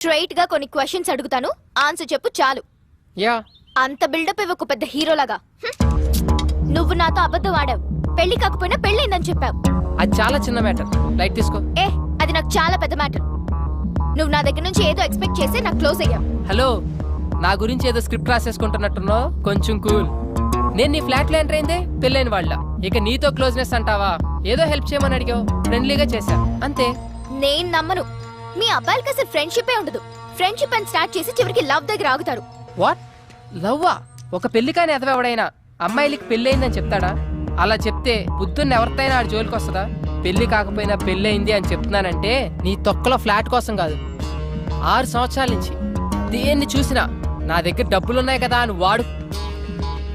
స్ట్రైట్గా కొన్ని క్వశ్చన్స్ అడుగుతాను. ఆన్సర్ చెప్పు చాలు. యా. అంత బిల్డప్ ఇవ్వకు పెద్ద హీరోలాగా. హ్మ్. నువ్వు నాతో అబద్ధం ఆడావు. పెళ్ళి కాకపోయినా పెళ్ళైందని చెప్పావు. అది చాలా చిన్న మ్యాటర్. లైట్ తీసుకో. ఏ అది నాకు చాలా పెద్ద మ్యాటర్. నువ్వు నా దగ్గర నుంచి ఏదో ఎక్స్పెక్ట్ చేసి నాకు క్లోజ్ అయ్యావు. హలో నా గురించి ఏదో స్క్రిప్ట్ రాసేసుకుంటున్నట్టున్నావు? కొంచెం కూల్. నేను నీ ఫ్లాట్లో ఎంటర్ అయిందే పెళ్ళైన వాళ్ళ. ఇక నీతో క్లోజ్నెస్ అంటావా? ఏదో హెల్ప్ చేయమని అడిగావు. ఫ్రెండ్లీగా చేశా. అంతే. నేను నమ్మను. మీ అబ్బాయిలకి అసలు ఫ్రెండ్షిపే ఉండదు. ఫ్రెండ్షిప్ అని స్టార్ట్ చేసి చివరికి లవ్ దగ్గర ఆగుతారు. వాట్? లవ్వా? ఒక పెళ్ళి కాని ఎదవెవడైనా అమ్మాయిలకి పెళ్ళయిందని చెప్తాడా? అలా చెప్తే పొద్దున్న ఎవరితైనా ఆడి జోలికి వస్తుందా? పెళ్ళి కాకపోయినా పెళ్ళయింది అని చెప్తున్నానంటే నీ తొక్కలో ఫ్లాట్ కోసం కాదు. ఆరు సంవత్సరాల నుంచి దేన్ని చూసినా నా దగ్గర డబ్బులున్నాయి కదా అని వాడు.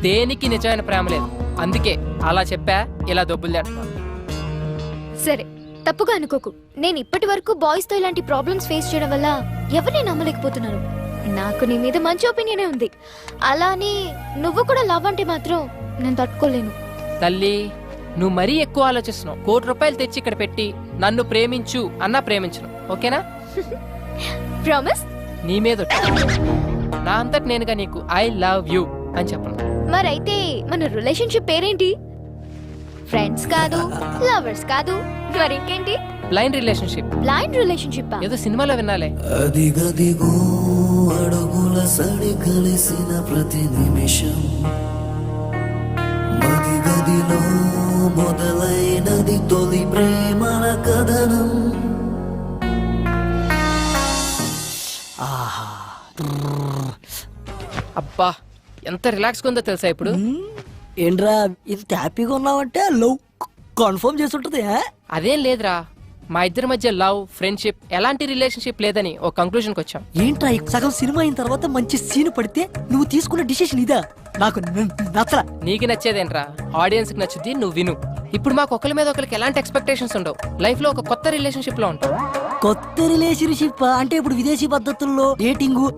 దేనికి నిజమైన ప్రేమ లేదు. అందుకే అలా చెప్పా ఇలా డబ్బులు తింటున్నా సరే తప్పుగా అనుకోకు. నేను ఇప్పటి వరకు బాయ్స్తో ఇలాంటి ప్రాబ్లమ్స్ ఫేస్ చేయడం వల్ల ఎవరిని నమ్మలేకపోతున్నాను నాకు నీ మీద మంచి ఒపీనియనే ఉంది. అలా అని నువ్వు కూడా లవ్ అంటే మాత్రం నేను తట్టుకోలేను. తల్లి నువ్వు మరీ ఎక్కువ ఆలోచిస్తున్నావు. కోటి రూపాయలు తెచ్చి ఇక్కడ పెట్టి నన్ను ప్రేమించు అన్నా ప్రేమించను. ఓకేనా? ప్రామిస్ నీ మీద ఒట్టు. నా అంతటి నేనుగా నీకు ఐ లవ్ యూ అని చెప్పను. మరైతే మన రిలేషన్షిప్ పేరేంటి? ఫ్రెండ్స్ కాదు లవర్స్ కాదు. ఇంకేంటి బ్లైండ్ రిలేషన్షిప్ బ్లైండ్ రిలేషన్షిప్ ఏదో సినిమాలో వినాలే అదిగదిగో అడుగుల సడి కలిసిన ప్రతి నిమిషం. మదిగదిలో మొదలైనది తొలి ప్రేమల కథనం. ఆహా. అబ్బా ఎంత రిలాక్స్ ఉందో తెలుసా ఇప్పుడు? ఏంట్రా ఇంత హ్యాపీగా ఉన్నావంటే లవ్ కన్ఫర్మ్ చేసి ఉంటుంది అదేం లేదురా. మా ఇద్దరి మధ్య లవ్ ఫ్రెండ్షిప్ ఎలాంటి రిలేషన్షిప్ లేదని ఒక కంక్లూజన్కి వచ్చాం. ఏంట్రా ఈ సగం సినిమా అయిన తర్వాత మంచి సీన్ పడితే నువ్వు తీసుకున్న డిసిషన్ ఇదా? నాకు న- నచ్చలా. నీకు నచ్చేదేంట్రా? ఆడియన్స్కి నచ్చుద్ది నువ్వు విను. ఇప్పుడు మాకు ఒకరి మీద ఒకరికి ఎలాంటి ఎక్స్పెక్టేషన్స్ ఉండవు. లైఫ్లో ఒక కొత్త రిలేషన్షిప్లో ఉంటాం. కొత్త రిలేషన్షిప్ అంటే ఇప్పుడు విదేశీ పద్ధతుల్లో డేటింగ్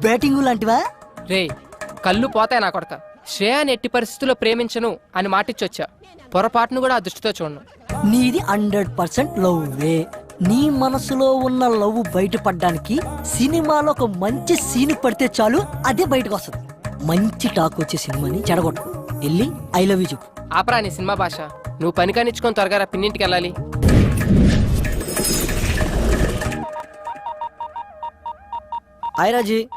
బ్యాటింగ్ లాంటివా? రే కళ్ళు పోతాయి నా కొడక. శ్రేయాని ఎట్టి పరిస్థితుల్లో ప్రేమించను అని మాటిచ్చొచ్చా. పొరపాటును కూడా ఆ దృష్టితో చూడను. నీది హండ్రెడ్ పర్సెంట్ లవ్ వే నీ మనసులో ఉన్న లవ్ బయటపడడానికి సినిమాలో ఒక మంచి సీన్ పడితే చాలు అదే బయటకు వస్తుంది మంచి టాక్ వచ్చే సినిమాని చెడగొట్టు. వెళ్ళి ఐ లవ్ యూ చెప్పు. ఆపరా నీ సినిమా భాష. నువ్వు పని కానిచ్చుకొని త్వరగా రా పిన్నింటికి వెళ్ళాలి. హాయ్ రాజీ.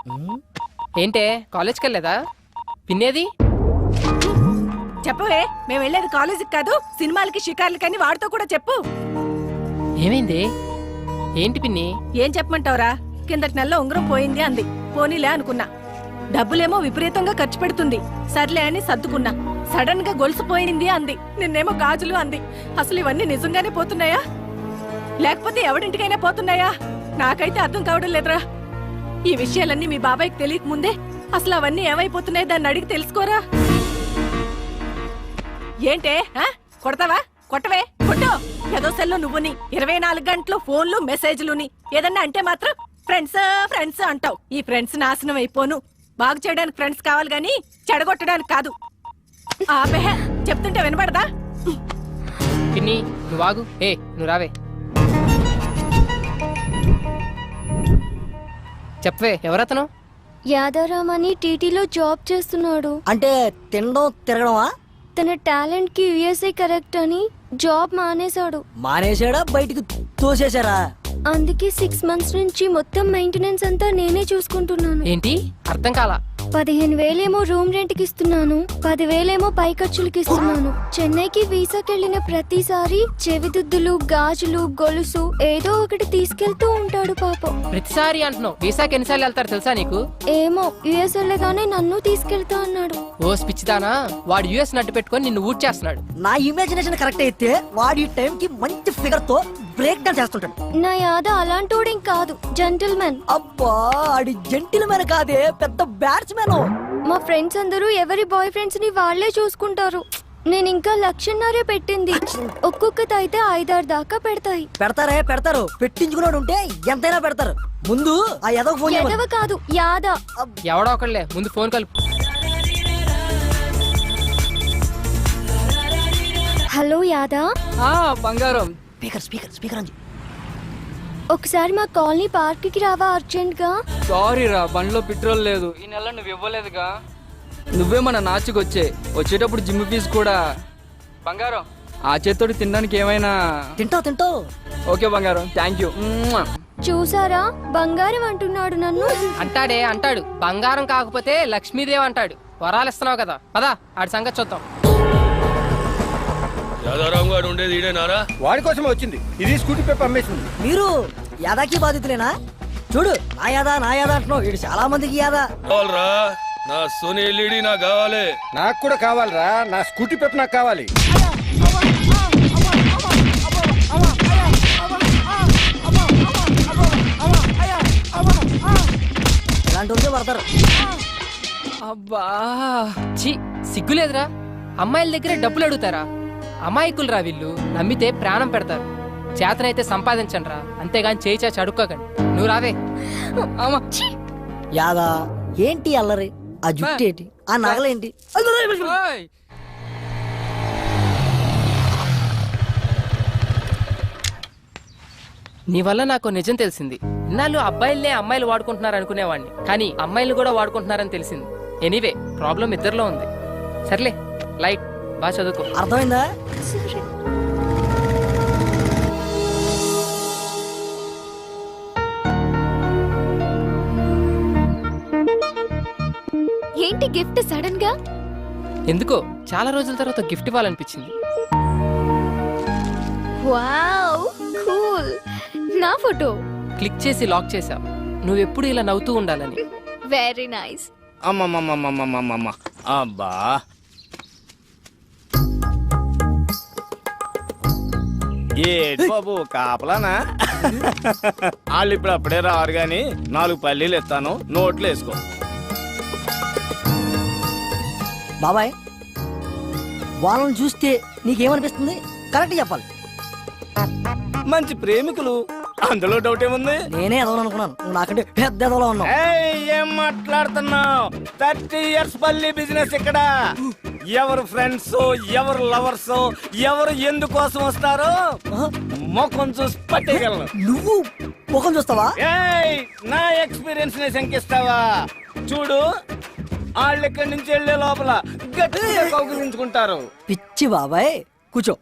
ఏంటే కాలేజ్కి వెళ్ళలేదా? పిన్నేది? చెప్పవే మేము వెళ్ళేది కాలేజీకి కాదు సినిమాలకి షికార్లకని వాడితో కూడా చెప్పు. ఏమైంది? ఏంటి పిన్ని? ఏం చెప్పమంటావురా? కిందటి నెలలో ఉంగరం పోయింది అంది. పోనీలే అనుకున్నా. డబ్బులేమో విపరీతంగా ఖర్చు పెడుతుంది. సర్లే అని సర్దుకున్నా. సడన్గా గొలుసు పోయింది అంది. నిన్నేమో గాజులు అంది. అసలు ఇవన్నీ నిజంగానే పోతున్నాయా? లేకపోతే ఎవడింటికైనా పోతున్నాయా? నాకైతే అర్థం కావడం లేదురా. ఈ విషయాలన్నీ మీ బాబాయ్కి తెలియక ముందే అసలు అవన్నీ ఏమైపోతున్నాయి? దాన్ని అడిగి తెలుసుకోరా? ఏంటే? ఆ? కొడతావా? కొట్టవే? కొట్టు! ఏదో సెల్లో నువ్వుని. ఇరవై నాలుగు గంటలు ఫోన్లు మెసేజ్లుని. ఏదన్నా అంటే మాత్రం ఫ్రెండ్స్ ఫ్రెండ్స్ అంటావు. ఈ ఫ్రెండ్స్ నాశనం అయిపోను. బాగు చేయడానికి ఫ్రెండ్స్ కావాలి గాని చెడగొట్టడానికి కాదు. ఆపే. చెప్తుంటే వినపడదా? పిన్ని నువ్వు ఆగు. ఏ నువ్వు రావే. చెప్పవే ఎవరతను? యాదారాం అని టీటీలో జాబ్ చేస్తున్నాడు. అంటే తినడం తిరగడమా? తన టాలెంట్కి యుఎస్ఏ కరెక్ట్ అని జాబ్ మానేశాడు. మానేశాడా? బయటికి తోసేశారా? అందుకే సిక్స్ మంత్స్ నుంచి మొత్తం మెయింటెనెన్స్ అంతా నేనే చూసుకుంటున్నాను. ఏంటి? అర్థం కాలా? పదిహేను వేలేమో రూమ్ రెంట్కి ఇస్తున్నాను పదివేలేమో పై ఖర్చులకి ఇస్తున్నాను చెన్నైకి వీసాకి వెళ్ళిన ప్రతిసారి చెవిదిద్దులు గాజులు గొలుసు ఏదో ఒకటి తీసుకెళ్తూ ఉంటాడు పాపం. ప్రతిసారి అంటున్నావు వీసాకి ఎన్నిసార్లు వెళ్తారు తెలుసా నీకు? ఏమో యుఎస్ వెళ్ళగానే నన్ను తీసుకెళ్తా అన్నాడు. ఓ పిచ్చిదానా వాడు యుఎస్ నట్టు పెట్టుకొని నిన్ను ఊడ్ చేస్తున్నాడు. నా ఇమాజినేషన్ కరెక్ట్ అయితే వాడి టైం కి మంచి ఫిగర్తో బ్రేక్ డౌన్ చేస్తుంటాడు. నా యాద అలాంటోడేం కాదు జెంటిల్మెన్ అబ్బా ఆడి జెంటిల్ మ్యాన్ కాదే పెద్ద బ్యాట్స్మెన్ మా ఫ్రెండ్స్ అందరూ ఎవరి బాయ్ ఫ్రెండ్స్ని వాళ్ళే చూసుకుంటారు. నేను ఇంకా లక్షన్నరే పెట్టింది. ఒక్కొక్కటి అయితే ఐదారు దాకా పెడతాయి. పెడతారే పెడతారు. పెట్టించుకున్నాడు ఉంటే ఎంతైనా పెడతారు. ముందు ఆ ఎదవ ఫోన్. ఎదవ కాదు యాద. ఎవడో ఒకళ్ళే ముందు ఫోన్ కలుపు. హలో యాదా. బంగారం. స్పీకర్ స్పీకర్ స్పీకర్ అని ఒకసారి మా కాలనీ పార్క్కి రావా అర్జెంట్గా సారీ రా బండిలో పెట్రోల్ లేదు. ఈ నెల నువ్వు ఇవ్వలేదుగా. నువ్వే మన నాచుకు వచ్చే వచ్చేటప్పుడు జిమ్ ఫీజు కూడా. బంగారం ఆ చేత్తోటి తినడానికి ఏమైనా? తింటావు తింటావు ఓకే బంగారం థ్యాంక్ యూ చూసారా? బంగారం అంటున్నాడు నన్ను. అంటాడే అంటాడు. బంగారం కాకపోతే లక్ష్మీదేవి అంటాడు. వరాలు ఇస్తున్నావు కదా. పదా ఆడి సంగతి చూద్దాం. యాదారాం గారు ఉండేది ఈడేనారా వాడి కోసమే వచ్చింది. ఇది స్కూటీ పేపర్ అమ్మేసింది. మీరు యాదాకి బాధితులేనా? చూడు నా యాదా నా యాదా అంటున్నావు. వీడు చాలా మందికి యాదా. కావాలరా? నా సోనీ ఎల్ఈడి నాకు కావాలి. నాకు కూడా కావాలిరా? నా స్కూటీ పేపర్ నాకు కావాలి. ఇలాంటి వాళ్ళకే పడతారు అబ్బా. ఛీ సిగ్గులేదురా. అమ్మాయిల దగ్గరే డబ్బులు అడుగుతారా? అమాయకులు వీళ్ళు. నమ్మితే ప్రాణం పెడతారు. చేతనైతే సంపాదించండి రా అంతేగాని చేయి చాచి అడుక్కోకండి. నువ్వు రావే. అమ్మా. యాదా ఏంటి అల్లరి? ఆ జుట్టు ఏంటి? ఆ నగలేంటి ఓయ్. నీ వల్ల నాకు నిజం తెలిసింది. ఇన్నాళ్ళు అబ్బాయిలనే అమ్మాయిలు వాడుకుంటున్నారు అనుకునేవాడిని కానీ అమ్మాయిలు కూడా వాడుకుంటున్నారని తెలిసింది. ఎనీవే ప్రాబ్లం ఇద్దరిలో ఉంది. సర్లే లైట్. బాగా చదువుకో. అర్థమైందా. ఏంటి గిఫ్ట్ సడన్గా? ఎందుకో? చాలా రోజుల తర్వాత గిఫ్ట్ ఇవ్వాలనిపించింది. Wow cool. నా ఫోటో? క్లిక్ చేసి లాక్ చేసావు నువ్వెప్పుడు ఇలా నవ్వుతూ ఉండాలని. Very nice. అమ్మమ్మమ్మమ్మమ్మమ్మమ్మ. అబ్బా ఏటి బాబు కాపలానా? వాళ్ళు ఇప్పుడు అప్పుడే రారు గాని నాలుగు పల్లీలు ఇస్తాను నోట్లు వేసుకో. బాబాయ్ వాళ్ళని చూస్తే నీకేమనిపిస్తుంది? కరెక్ట్ చెప్పాలి. మంచి ప్రేమికులు అందులో డౌట్ ఏముంది? నేనే ఎదవను అనుకున్నాను. నువ్వు నాకంటే పెద్ద ఎదవలో ఉన్నావు. ఏయ్, ఏం మాట్లాడుతున్నావు? థర్టీ ఇయర్స్ పల్లి బిజినెస్ ఇక్కడ. ఎవరు ఫ్రెండ్స్ ఎవరు లవర్స్ ఎవరు ఎందుకోసం వస్తారో ముఖం చూసి పట్టేయగలను. నువ్వు ముఖం చూస్తావా? ఏయ్ నా ఎక్స్పీరియన్స్ని శంకిస్తావా? చూడు వాళ్ళు ఇక్కడి నుంచి వెళ్ళే లోపల గట్టిగా కౌగిలించుకుంటారు. పిచ్చి బాబాయ్ కూర్చో.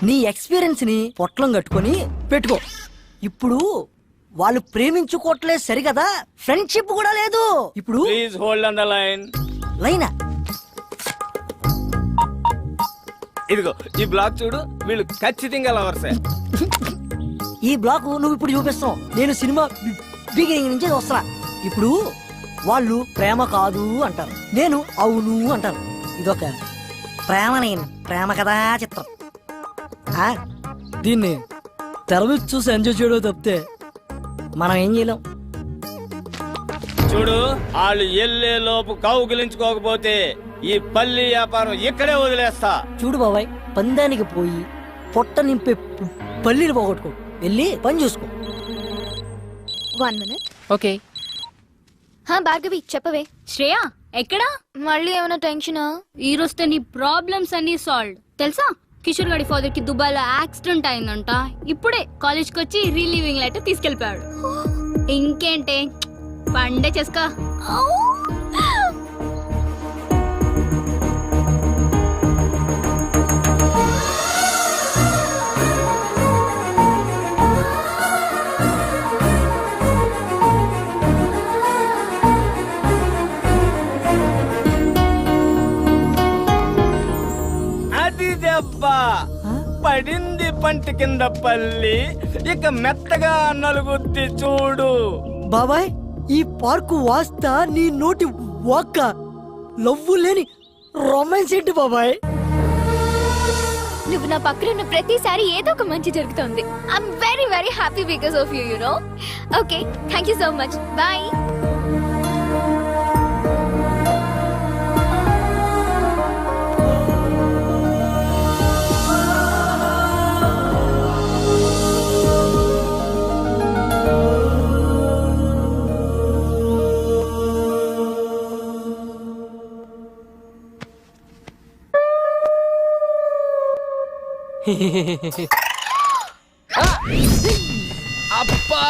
నీ ఎక్స్పీరియన్స్ని పొట్లం కట్టుకొని పెట్టుకో. ఇప్పుడు వాళ్ళు ప్రేమించుకోవట్లేదు సరికదా ఫ్రెండ్షిప్ కూడా లేదు. ఇప్పుడు please hold on the line లైనా. ఇదిగో ఈ బ్లాక్ చూడు వీళ్ళు ఖచ్చితంగా లవర్సే ఈ బ్లాక్ నువ్వు ఇప్పుడు చూపిస్తావు. నేను సినిమా బిగినింగ్ నుంచి వస్తున్నా ఇప్పుడు వాళ్ళు ప్రేమ కాదు అంటారు. నేను అవును అంటాను ఇదొక ప్రేమ నేను. ప్రేమ కదా చిత్రం. ఆ, దీన్ని తెర మీద చూసి ఎంజాయ్ చేయడం తప్పితే మనం ఏం చేయలేం. చూడు వాళ్ళు ఎల్లే లోపు కౌగిలించుకోకపోతే ఈ పల్లి వ్యాపారం ఇక్కడే వదిలేస్తా. చూడు బాబాయ్ పందానికి పోయి పొట్ట నింపే ప- పల్లీలు పోగొట్టుకో. వెళ్ళి పని చూసుకో. One minute okay. హా భార్గవి చెప్పవే. శ్రేయ ఎక్కడా? మళ్ళీ ఏమైనా టెన్షనా? ఈ రోజుతో నీ ప్రాబ్లమ్స్ అన్ని సాల్వ్ తెలుసా? కిషోర్ గడి ఫాదర్కి దుబాయ్లో యాక్సిడెంట్ అయిందంట. ఇప్పుడే కాలేజ్కి వచ్చి రిలీవింగ్ లెటర్ తీసుకెళ్ళిపోయాడు. ఇంకేంటే? పండే చేసుకో. పడింది పంట కింద పల్లి. ఇక మెత్తగా నలుగుద్ది చూడు. బాబాయ్ ఈ పార్కు వాస్తా నీ నోటి వాక్క. లవ్వు లేని రొమాన్స్ ఏంటి బాబాయ్? నువ్వు నా పక్కన ఉన్న ప్రతిసారి ఏదో ఒక మంచి జరుగుతుంది. I'm very very happy because of you you know okay thank you so much bye అబ్బా!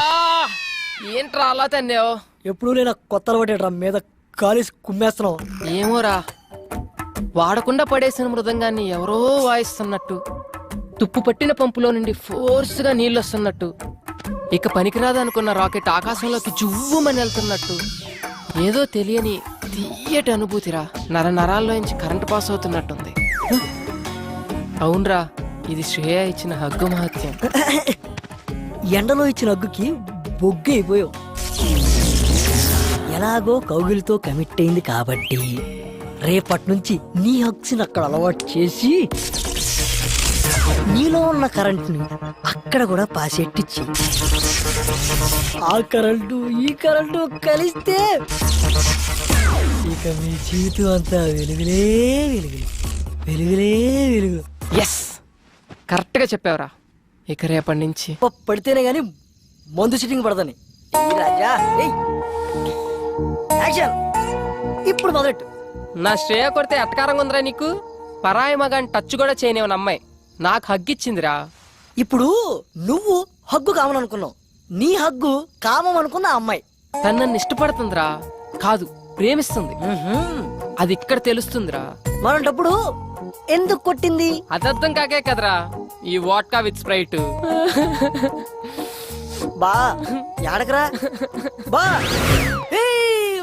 ఏంట్రా అలా తన్నావు? ఎప్పుడు నేను కొత్త అలవాటేట్రా మీద కాలేసి కుమ్మేస్తున్నావు. ఏమోరా వాడకుండా పడేసిన మృదంగాన్ని ఎవరో వాయిస్తున్నట్టు తుప్పు పట్టిన పంపులో నుండి ఫోర్స్గా వస్తున్నట్టు ఇక పనికిరాదనుకున్న రాకెట్ ఆకాశంలోకి జువ్వమని వెళ్తున్నట్టు ఏదో తెలియని తీయటి అనుభూతిరా నర నరాల్లోంచి కరెంటు పాస్ అవుతున్నట్టుంది. అవునరా ఇది శ్రేయ ఇచ్చిన హగ్గు మహత్యం. ఎండలో ఇచ్చిన హగ్గుకి బొగ్గు అయిపోయావు ఎలాగో కౌగిలితో కమిట్ అయింది కాబట్టి రేపటి నుంచి నీ హక్స్ని అక్కడ అలవాటు చేసి నీలో ఉన్న కరెంట్ని అక్కడ కూడా పాసెట్టిచ్చి. ఆ కరెంటు ఈ కరెంటు కలిస్తే ఇక మీ జీవితం అంతా వెలుగులే వెలుగులు. వెలుగులే వెలుగు ఎస్ కరెక్ట్గా చెప్పావురా. ఇక రేపటి నుంచి. పడితేనే గాని మందు సిట్టింగ్ పడదని. ఏయ్ రాజా ఏయ్. యాక్షన్. ఇప్పుడు మొదలెట్టు. నా శ్రేయ కొడితే ఎట్టకారంగా ఉందిరా నీకు? పరాయి మగాని టచ్ కూడా చేయనివని అమ్మాయి. నాకు హగ్గిచ్చిందిరా. ఇప్పుడు నువ్వు హగ్గు కామననుకున్నావు. నీ హగ్గు కామం అనుకున్న ఆ అమ్మాయి. తను నన్ను ఇష్టపడుతుందిరా. కాదు ప్రేమిస్తుంది. మ్మ్హ్మ్. అది ఇక్కడ తెలుస్తుందిరా. మరంటప్పుడు ఎందుకు కొట్టింది? అదర్థం కాకే కదరా ఈ వాట్కా విత్ స్ప్రైట్ బా యాడకరా? బా!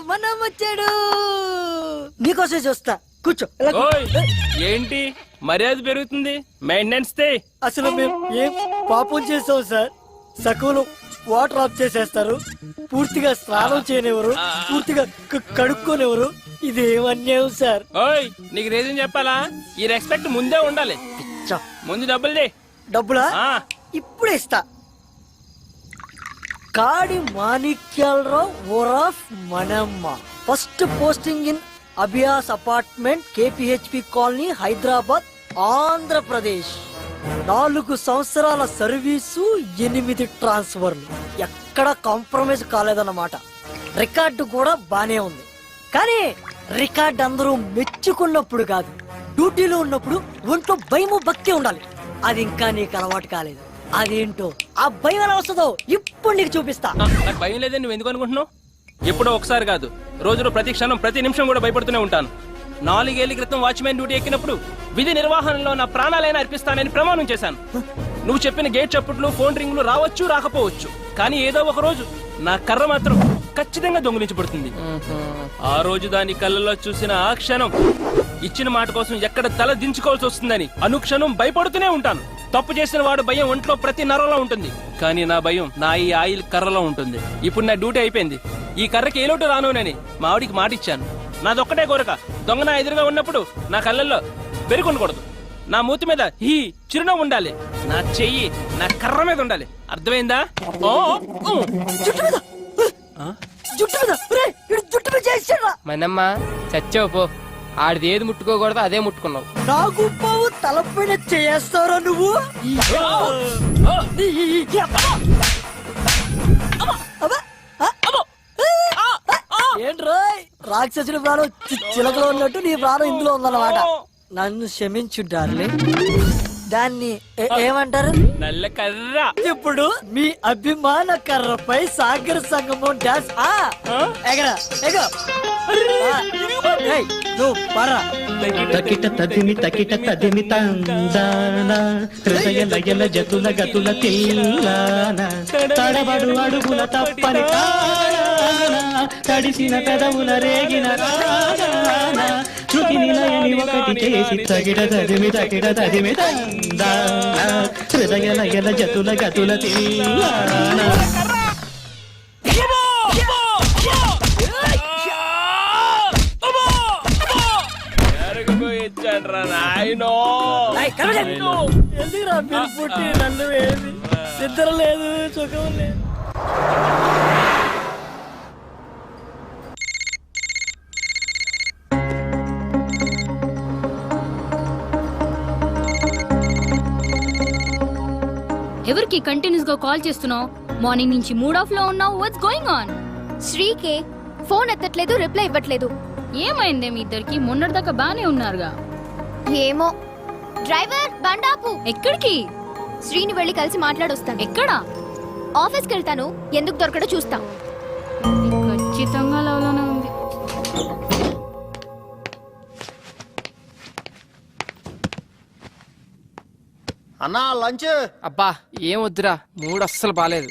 మనం వచ్చాడు! నీకోసం చూస్తా. కూర్చో ఇలా కూర్చో. ఓయ్ ఏంటి? మర్యాద పెరుగుతుంది? మెయింటెనెన్స్ తే అసలు మేము ఏం పాపం చేసాం సార్? సకులు. వాటర్ ఆఫ్ చేసేస్తారు. పూర్తిగా స్నానం చేయనివ్వరు. పూర్తిగా కడుక్కోనివ్వరు. ఇది ఏం అన్యాయం సార్? ఓయ్ నీకు రీజన్ చెప్పాలా? ఈ రెస్పెక్ట్ ముందే ఉండాలి. చ, ముందు డబ్బులు దే. డబ్బులా? ఇప్పుడే ఇస్తా. కాడి మాణిక్యాలరావు ఓరాఫ్ మనమ్మ first posting in Abhiyas apartment KPHB colony Hyderabad Andhra Pradesh నాలుగు సంవత్సరాల సర్వీసు ఎనిమిది ట్రాన్స్ఫర్లు. ఎక్కడ కాంప్రమైజ్ కాలేదన్నమాట. రికార్డు కూడా బానే ఉంది. కానీ రికార్డ్ అందరూ మెచ్చుకున్నప్పుడు కాదు డ్యూటీలో ఉన్నప్పుడు ఒంట్లో భయము భక్తి ఉండాలి. అది ఇంకా నీకు అలవాటు కాలేదు. అదేంటో ఆ భయం ఎలా వస్తుందో ఇప్పుడు నీకు చూపిస్తా. నాకు భయం లేదని నువ్వు ఎందుకు అనుకుంటున్నావు? ఎప్పుడో ఒకసారి కాదు రోజులో ప్రతి క్షణం ప్రతి నిమిషం కూడా భయపడుతూనే ఉంటాను. నాలుగేళ్ళ క్రితం వాచ్మెన్ డ్యూటీ ఎక్కినప్పుడు విధి నిర్వహణలో నా ప్రాణాలైనా అర్పిస్తానని ప్రమాణం చేశాను. నువ్వు చెప్పిన గేట్ చప్పుట్లు ఫోన్ రింగులు రావచ్చు రాకపోవచ్చు. కానీ ఏదో ఒక రోజు నా కర్ర మాత్రం ఖచ్చితంగా దొంగిలించబడుతుంది. ఆ రోజు దాని కళ్ళలో చూసిన ఆ క్షణం ఇచ్చిన మాట కోసం ఎక్కడ తల దించుకోవాల్సి వస్తుందని అనుక్షణం భయపడుతూనే ఉంటాను. తప్పు చేసిన వాడు భయం ఒంట్లో ప్రతి నరంలో ఉంటుంది. కానీ నా భయం నా ఈ ఆయిల్ కర్రలో ఉంటుంది. ఇప్పుడు నా డ్యూటీ అయిపోయింది. ఈ కర్రకి ఏ లోటు రానునని మా ఆవిడికి మాట ఇచ్చాను నాదొక్కటే కోరిక. దొంగ నా ఎదురుగా ఉన్నప్పుడు నా కళ్ళల్లో బెరుకొనకూడదు నా మూతి మీద హీ చిరునవ్వు ఉండాలి. నా చెయ్యి నా కర్ర మీద ఉండాలి. అర్థమైందా? ఓ ఊ. జుట్టు మీద. జుట్టు మీద. ఒరేయ్, ఈడు జుట్టు మీద చేసాడా మనమ్మ చచ్చావు పో. ఆడిది ఏది ముట్టుకోకూడదో అదే ముట్టుకున్నావు. నాకు తలపైన చేస్తారా నువ్వు? ఏంట్రా రాక్షసుడి ప్రాణం చి- చిలకలో ఉన్నట్టు నీ ప్రాణం ఇందులో ఉందన్నమాట. నన్ను క్షమించుంటారులే దాన్ని ఏ- ఏమంటారు? నల్ల కర్ర. ఇప్పుడు మీ అభిమాన కర్రపై సాగర సంగమం డాన్స్ ఆ! ఎగర ఎగ ఆ, ఏయ్, నువ్వు తకిట తదిమి తకిట తదిమి తందాన హృదయ లయల జతుల గతుల తిల్లాన. తడబడు అడుగుల తప్పని తడిసిన పెదవుల రేగిన శృతి నిలయని ఒకటి చేసి తగిట తదిమి తకిట తదిమి తందాన హృదయ లయల జతుల గతుల తిల్లాన. ఎందుకురా మీరు పుట్టి నన్ను ఏమి? నిద్ర లేదు సుఖం లేదు ఎవరికి కంటిన్యూస్గా కాల్ చేస్తున్నావు? మార్నింగ్ నుంచి మూడ్ ఆఫ్లో ఉన్నావు. వాట్స్ గోయింగ్ ఆన్ శ్రీకే ఫోన్ ఎత్తట్లేదు రిప్లై ఇవ్వట్లేదు. ఏమైందే మీ ఇద్దరికి? మొన్నటిదాకా బానే ఉన్నారుగా. ఏమో డ్రైవర్ బండాపు ఎక్కడికి? శ్రీని వెళ్ళి కలిసి మాట్లాడొస్తాను ఎక్కడా? ఆఫీస్కి వెళ్తాను ఎందుకు దొరకడో చూస్తా. ఖచ్చితంగా లవ్లోనే ఉంది. అన్నా లంచ్? అబ్బా ఏం వద్దురా. మూడు అస్సలు బాలేదు.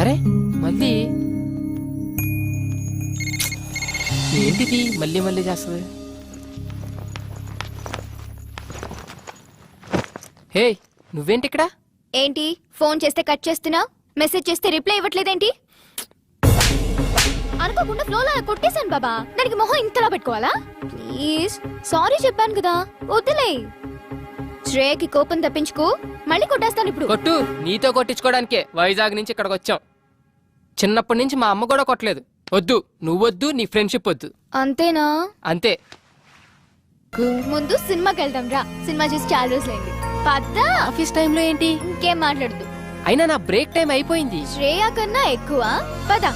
అరే మళ్ళీ? ఏంటిది? మళ్ళీ మళ్ళీ చేస్తుంది? హే నువ్వేంటి ఇక్కడ ఏంటి? ఫోన్ చేస్తే కట్ చేస్తున్నా? మెసేజ్ చేస్తే రిప్లై ఇవ్వట్లేదేంటి? అనుకోకుండా ఫ్లోలో కొట్టేశాను బాబా. దానికి మొహం ఇంతలా పెట్టుకోవాలా? ప్లీజ్ సారీ చెప్పాను కదా. వద్దులే. శ్రేయకి కోపం తప్పించుకో. మళ్ళీ కొట్టేస్తాను ఇప్పుడు. కొట్టు. నీతో కొట్టించుకోవడానికే వైజాగ్ నుంచి ఇక్కడికి వచ్చాం. చిన్నప్పటి నుంచి మా అమ్మ కూడా కొట్టలేదు. వద్దు. నువ్వొద్దు నీ ఫ్రెండ్షిప్ వద్దు. అంతేనా? అంతే. ముందు సినిమాకి వెళ్దాం రా. సినిమా చూసి చాలా రోజులైంది. పద్దా? ఆఫీస్ టైంలో ఏంటి? ఇంకేం మాట్లాడదు. అయినా నా బ్రేక్ టైం అయిపోయింది. శ్రేయ కన్నా ఎక్కువ? పద.